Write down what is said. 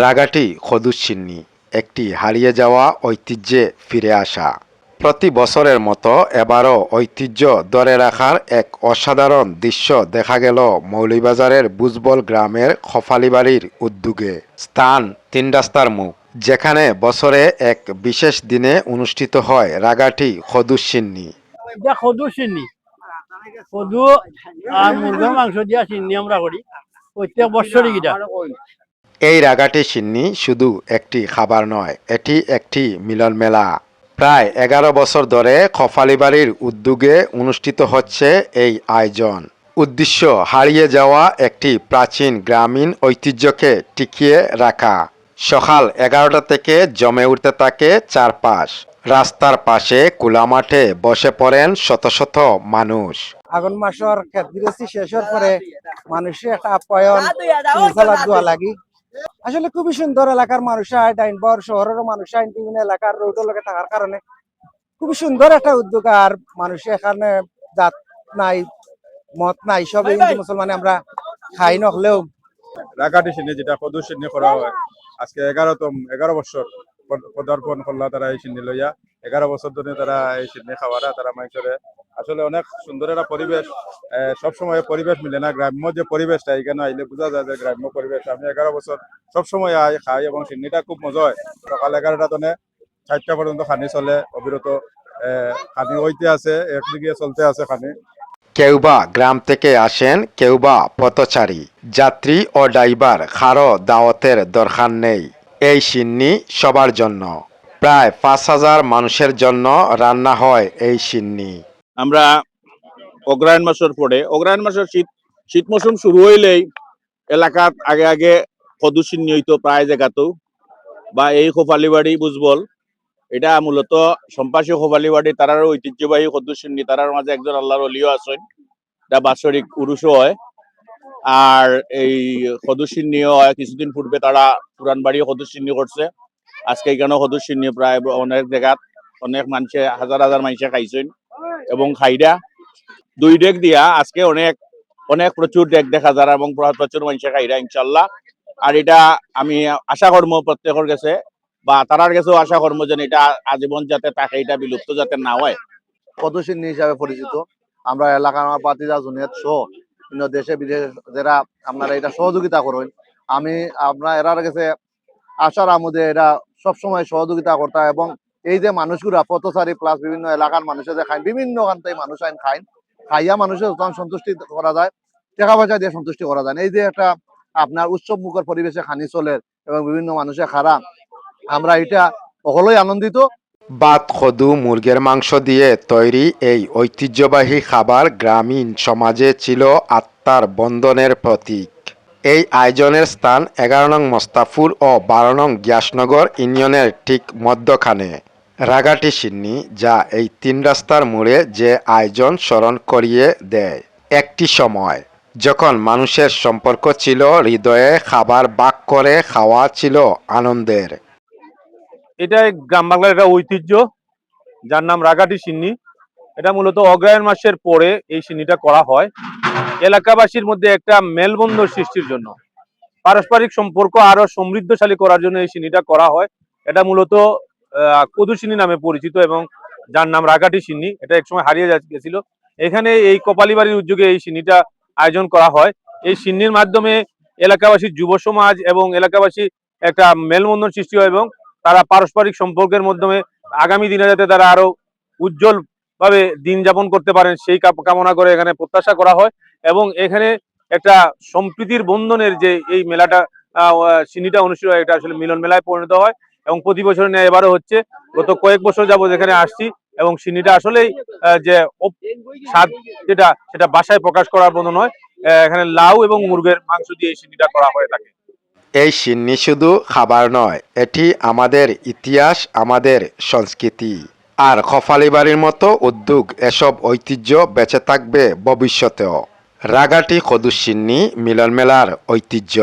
রাগাটি খদুসিন্নি একটি হারিয়ে যাওয়া ঐতিহ্যে ফিরে আসা। প্রতি বছরের মতো এবারও ঐতিহ্য ধরে রাখার এক অসাধারণ দৃশ্য দেখা গেল মৌলিবাজারের বুজবল গ্রামের খফালিবাড়ির উদ্যোগে। স্থান তিন রাস্তার মুখ, যেখানে বছরে এক বিশেষ দিনে অনুষ্ঠিত হয় রাগাটি এটা সদু আর মুরগির মাংস দিয়া চিনি আমরা করি। প্রত্যেক বছরই গিটা এই রাগাটি সিন্নি শুধু একটি খাবার নয়, এটি একটি মিলন মেলা প্রায় এগারো বছর ধরে খফালিবাড়ির উদ্যোগে অনুষ্ঠিত হচ্ছে এই আয়োজন। উদ্দেশ্য, হারিয়ে যাওয়া একটি প্রাচীন গ্রামীণ ঐতিহ্যকে টিকিয়ে রাখা। সকাল এগারোটা থেকে জমে উঠতে থাকে চারপাশ। রাস্তার পাশে খোলা মাঠে বসে পড়েন শত শত মানুষ। আগুন মাসের গৃহস্থী শেষের পরে মানুষের একটা আপ্যায়ন লাগি। আসলে খুবই সুন্দর এলাকার মানুষ আয় ডাইনবর শহরের মানুষ আইন বিভিন্ন এলাকার রোডের লগে থাকার কারণে খুবই সুন্দর একটা উদ্যোগ আর মানুষ এখানে জাত নাই, মত নাই, সব হিন্দু মুসলমানে আমরা খাই নহলেও সিন্নি যেটা সিন্নি করা হয়, আজকে এগারোতম, এগারো বছর পদ- পদার্পণ করলা তারা এই সিন্নি লইয়া। এগারো বছর ধরে তারা এই সিন্নি খাওয়ারা, তারা মানুষের আসলে অনেক সুন্দর একটা পরিবেশ সব সময় পরিবেশ মিলে না, গ্রাম্য যে পরিবেশটা এখানে আইলে বোঝা যায় যে গ্রাম্য পরিবেশ। আমি এগারো বছর সবসময় আই, খাই এবং সিন্নিটা খুব মজা হয়। সকাল এগারোটা তনে চারটা পর্যন্ত খানি চলে, অবিরত খানি হইতে আছে, একদিকে চলতে আছে খানি। কেউ বা গ্রাম থেকে আসেন কেউ বা পথচারী, যাত্রী ও ড্রাইভার, খারো দাওয়াতের দরকার নেই, এই সিন্নি সবার জন্য। প্রায় পাঁচ হাজার মানুষের জন্য রান্না হয় এই সিন্নি। আমরা অগ্রায়ণ মাসের পরে অগ্রায়ণ মাসের শীত শীত মৌসুম শুরু হইলেই এলাকাত আগে আগে সদুচিন্নি হইতো প্রায় জায়গাতেও বা এই খোফালিবাড়ি বুঝবল এটা মূলত সম্পাসী খোফালিবাড়ি তারার ঐতিহ্যবাহী সদুচিন্নি তারার মাঝে একজন আল্লাহর অলিও আছেন, এটা বাৎসরিক উরুষও হয়। আর এই সদুচিন্নিও হয়, কিছুদিন পূর্বে তারা পুরান বাড়ি সদুচিন্নি করছে। আজকে এখানেও সদুচিন্নি প্রায় অনেক জায়গাত অনেক মানুষে, হাজার হাজার মানুষে খাইছেন। এবং খাইরা দুই ডেক দিয়া আজকে অনেক অনেক প্রচুর ডেক দেখা যায় এবং প্র- প্রচুর মানুষের খাইরা ইনশাল্লাহ আর এটা আমি আশা কর্ম প্রত্যেকের কাছে বা তারার কাছেও আশা কর্ম যেন এটা আজীবন যাতে থাকে এটা বিলুপ্ত যাতে না হয়। পদচিহ্ন হিসাবে পরিচিত। আমরা এলাকার আমার পাতিজা জুনিয়র সহ বিভিন্ন দেশে বিদেশে যারা আপনারা এটা সহযোগিতা করেন, আমি আপনার এরার কাছে আশার আমোদে এরা সবসময় সহযোগিতা করতে এবং এই যে মানুষগুলা পথচারী প্লাস বিভিন্ন এলাকার মানুষের যে খায় বিভিন্ন ওখান মানুষ আইন খায় খাইয়া মানুষের যখন সন্তুষ্টি করা যায়, টাকা পয়সা দিয়ে সন্তুষ্টি করা যায় এই যে একটা আপনার উৎসব মুখর পরিবেশে খানি চলে এবং বিভিন্ন মানুষের খারাপ আমরা এটা সকলেই আনন্দিত। বাত খদু মুরগের মাংস দিয়ে তৈরি এই ঐতিহ্যবাহী খাবার গ্রামীণ সমাজে ছিল আত্মার বন্ধনের প্রতীক। এই আয়োজনের স্থান এগারো নং মোস্তাফুর ও বারো নং গ্যাসনগর ইউনিয়নের ঠিক মধ্যখানে। রাগাটি সিন্নি যা এই তিন রাস্তার মোড়ে যে আয়োজন স্মরণ করিয়ে দেয়। একটি সময় যখন মানুষের সম্পর্ক ছিল, হৃদয়ে খাবার বাক করে খাওয়া ছিল আনন্দের। এটা গ্রাম বাংলার একটা ঐতিহ্য, যার নাম রাগাটি সিন্নি। এটা মূলত অগ্রায়ণ মাসের পরে এই সিন্নিটা করা হয়। এলাকাবাসীর মধ্যে একটা মেলবন্ধন সৃষ্টির জন্য। পারস্পরিক সম্পর্ক আরও সমৃদ্ধশালী করার জন্য এই সিন্নিটা করা হয়। এটা মূলত কদু সিন্নি নামে পরিচিত এবং যার নাম রাগাটি সিন্নি, এটা একসময় হারিয়ে গেছিল। এখানে এই কপালিবাড়ির উদ্যোগে এই সিন্নিটা আয়োজন করা হয়। এই সিন্নির মাধ্যমে এলাকাবাসীর যুব সমাজ এবং এলাকাবাসী একটা মেলবন্ধন সৃষ্টি হয় এবং তারা পারস্পরিক সম্পর্কের মাধ্যমে আগামী দিনে যাতে তারা আরও উজ্জ্বল ভাবে দিন যাপন করতে পারেন, সেই কামনা করে এখানে প্রত্যাশা করা হয় এবং এখানে একটা সম্প্রীতির বন্ধনের যে এই মেলাটা সিন্নিটা অনুষ্ঠিত হয়, এটা আসলে মিলন মেলায় পরিণত হয়। এবং প্রতি বছর নিয়ে এবারও হচ্ছে। গত কয়েক বছর যাবত এখানে আসছি এবং সিনিটা আসলেই যে স্বাদ যেটা, সেটা বাসায় প্রকাশ করার মতো নয়। এখানে লাউ এবং মুরগের মাংস দিয়ে এই সিন্নিটা করা হয়ে থাকে। এই সিন্নি শুধু খাবার নয়, এটি আমাদের ইতিহাস, আমাদের সংস্কৃতি। আর খফালি বাড়ির মতো উদ্যোগ, এসব ঐতিহ্য বেঁচে থাকবে ভবিষ্যতেও। রাগাটি খদুসিন্নি মিলন মেলার ঐতিহ্য।